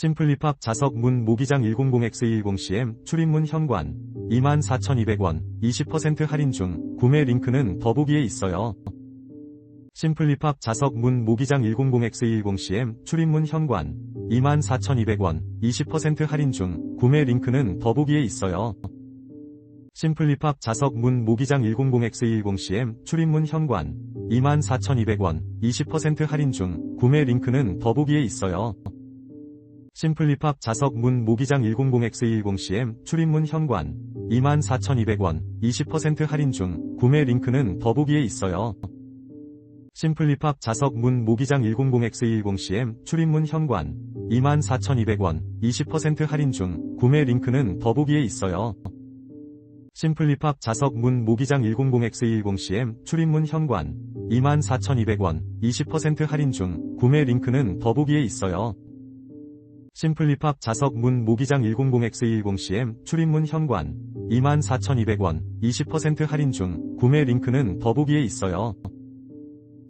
심플리팝 자석 문 모기장 100X110CM 출입문 현관 24,200원 20% 할인 중 구매 링크는 더보기에 있어요. 심플리팝 자석 문 모기장 100X110CM 출입문 현관 24,200원 20% 할인 중 구매 링크는 더보기에 있어요. 심플리팝 자석 문 모기장 100X110CM 출입문 현관 24,200원 20% 할인 중 구매 링크는 더보기에 있어요. 심플리팝 자석 문 모기장 100X110CM 출입문 현관 24,200원 20% 할인 중 구매 링크는 더보기에 있어요. 심플리팝 자석 문 모기장 100X110CM 출입문 현관 24,200원 20% 할인 중 구매 링크는 더보기에 있어요. 심플리팝 자석 문 모기장 100X110CM 출입문 현관 24,200원 20% 할인 중 구매 링크는 더보기에 있어요. 심플리팝 자석 문 모기장 100X110CM 출입문 현관 24,200원 20% 할인 중 구매 링크는 더보기에 있어요.